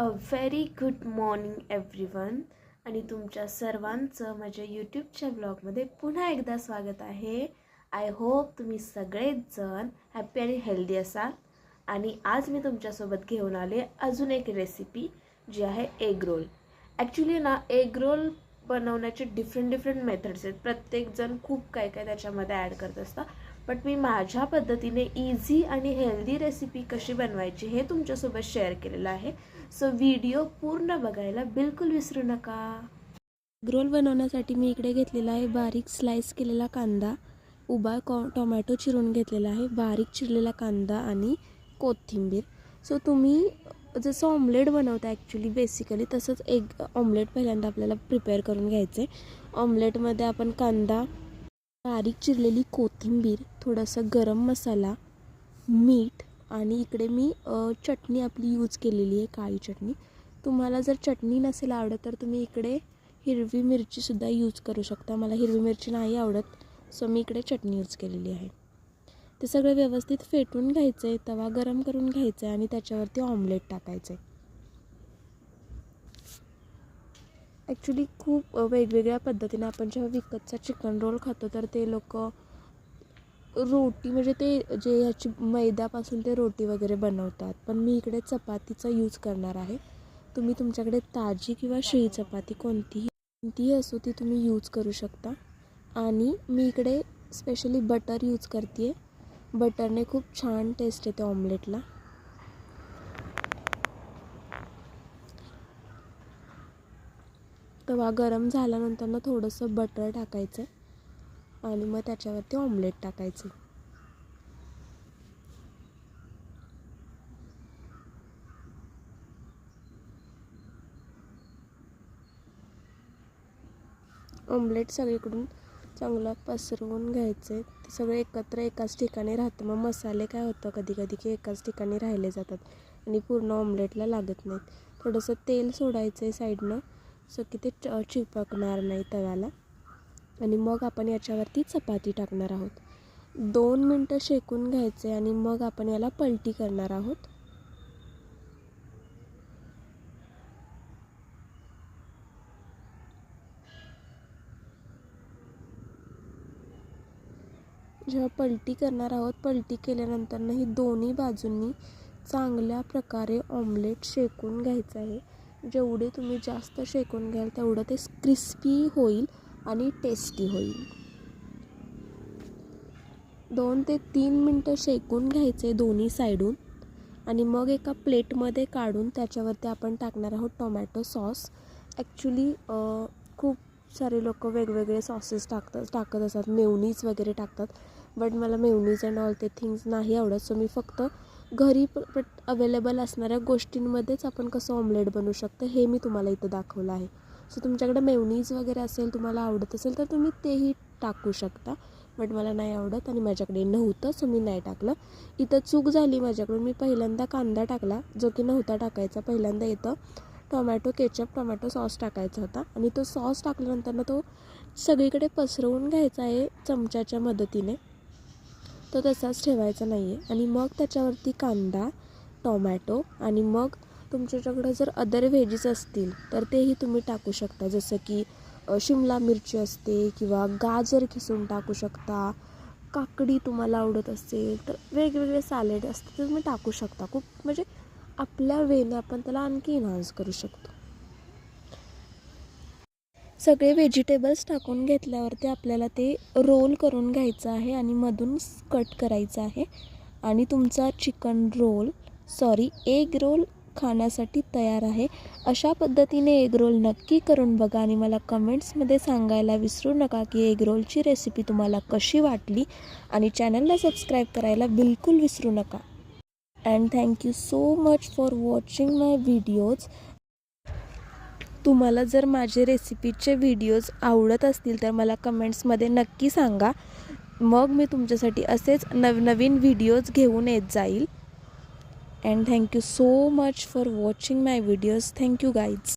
A very good morning everyone आणि तुमच्या सर्वांचं माझ्या यूट्यूबच्या ब्लॉगमध्ये पुन्हा एकदा स्वागत आहे. आय होप तुम्ही सगळेजण हॅप्पी आणि हेल्दी असाल. आणि आज मी तुमच्यासोबत घेऊन आले अजून एक रेसिपी जी आहे एग रोल ॲक्च्युली ना एग रोल बनवण्याचे डिफरंट डिफरंट मेथड्स आहेत. प्रत्येकजण खूप काय काय त्याच्यामध्ये ॲड करत असतं. बट मी माझ्या पद्धतीने इझी आणि हेल्दी रेसिपी कशी बनवायची हे तुमच्यासोबत शेअर केलेलं आहे. सो व्हिडिओ पूर्ण बघायला बिलकुल विसरू नका. ग्रोल बनवण्यासाठी मी इकडे घेतलेला आहे बारीक स्लाइस केलेला कांदा. उभा कॉ टोमॅटो चिरून घेतलेला आहे बारीक चिरलेला कांदा आणि कोथिंबीर. सो तुम्ही जसं ऑमलेट बनवता ॲक्च्युली बेसिकली तसंच एक ऑमलेट पहिल्यांदा आपल्याला प्रिपेअर करून घ्यायचं आहे ऑमलेटमध्ये आपण कांदा बारीक चिरलेली कोथिंबीर थोडासा गरम मसाला मीठ आणि इकडे मी चटणी आपली यूज केलेली आहे काळी चटणी. तुम्हाला जर चटणी नसेल आवडत तर तुम्ही इकडे हिरवी मिरचीसुद्धा यूज करू शकता. मला हिरवी मिरची नाही आवडत सो मी इकडे चटणी यूज केलेली आहे. ते सगळं व्यवस्थित फेटून घ्यायचं आहे तवा गरम करून घ्यायचं आहे आणि त्याच्यावरती ऑमलेट टाकायचं आहे ॲक्च्युली खूप वेगवेगळ्या पद्धतीने आपण जेव्हा विकतचा चिकन रोल खातो तर ते लोक रोटी म्हणजे ते जे ह्याची मैद्यापासून ते रोटी वगैरे बनवतात. पण मी इकडे चपातीचा यूज करणार आहे. तुम्ही तुमच्याकडे ताजी किंवा शिळी चपाती कोणतीही कोणतीही असो ती तुम्ही यूज करू शकता. आणि मी इकडे स्पेशली बटर यूज करते आहे बटरने खूप छान टेस्ट येते ऑमलेटला तवा गरम झाल्यानंतर ना थोडंसं बटर टाकायचं आणि मग त्याच्यावरती ऑमलेट टाकायचे. ऑमलेट सगळीकडून चांगलं पसरवून घ्यायचे. ते सगळे एकत्र एकाच ठिकाणी राहतं. मग मसाले काय होतं कधी कधी की एकाच ठिकाणी राहिले जातात आणि पूर्ण ऑमलेटला लागत नाहीत. थोडंसं तेल सोडायचं आहे साईडनं सो की ते च चिपकणार नाही तव्याला. आणि मग आपण याच्यावरती चपाती टाकणार आहोत. दोन मिनटं शेकून घ्यायचे आणि मग आपण याला पलटी करणार आहोत. जेव्हा पलटी करणार आहोत पलटी केल्यानंतर ही दोन्ही बाजूंनी चांगल्या प्रकारे ऑमलेट शेकून घ्यायचं आहे. जेवढे तुम्ही जास्त शेकून घ्याल तेवढं ते क्रिस्पी होईल आणि टेस्टी होईल. दोन ते तीन मिनटं शेकून घ्यायचे दोन्ही साईडून आणि मग एका प्लेटमध्ये काढून त्याच्यावरती आपण टाकणार आहोत टोमॅटो सॉस. ॲक्च्युली खूप सारे लोक वेगवेगळे सॉसेस टाकतात टाकत असतात मेवनीज वगैरे टाकतात बट मला मेवनीज अँड ऑल ते थिंग्स नाही आवडत सो मी फक्त घरी पट अवेलेबल असणाऱ्या गोष्टींमध्येच आपण कसं ऑमलेट बनवू शकतो हे मी तुम्हाला इथं दाखवलं आहे. सो तुमच्याकडे मेवनीज वगैरे असेल तुम्हाला आवडत असेल तर तुम्ही तेही टाकू शकता. बट मला नाही आवडत आणि माझ्याकडे नव्हतं सो मी नाही टाकलं. इथं चूक झाली माझ्याकडून. मी पहिल्यांदा कांदा टाकला जो की नव्हता टाकायचा. पहिल्यांदा इथं टोमॅटो केचप टोमॅटो सॉस टाकायचा होता. आणि तो सॉस टाकल्यानंतर ना तो सगळीकडे पसरवून घ्यायचा आहे चमच्याच्या मदतीने. तो तसाच ठेवायचा नाही आहे आणि मग त्याच्यावरती कांदा टोमॅटो आणि मग तुमच्याकडं जर अदर व्हेजीस असतील तर तेही तुम्ही टाकू शकता. जसं की शिमला मिरची असते किंवा गाजर किसून टाकू शकता. काकडी तुम्हाला आवडत असेल तर वेगवेगळे सॅलेड असते ते तुम्ही टाकू शकता. खूप म्हणजे आपल्या वेने आपण त्याला आणखी इन्हान्स करू शकतो. सगळे व्हेजिटेबल्स टाकून घेतल्यावरती आपल्याला ते रोल करून घ्यायचं आहे आणि मधून कट करायचं आहे. आणि तुमचा chicken roll sorry egg roll खाण्यासाठी तयार आहे. अशा पद्धतीने एग रोल नक्की करून बघा आणि मला कमेंट्समध्ये सांगायला विसरू नका की एग रोलची रेसिपी तुम्हाला कशी वाटली. आणि चॅनलला सबस्क्राईब करायला बिलकुल विसरू नका. And thank you so much for watching my videos तुम्हाला जर माझे रेसिपीचे व्हिडिओज आवडत असतील तर मला कमेंट्समध्ये नक्की सांगा. मग मी तुमच्यासाठी असेच नवनवीन व्हिडिओज घेऊन येत जाईल. And thank you so much for watching my videos thank you guys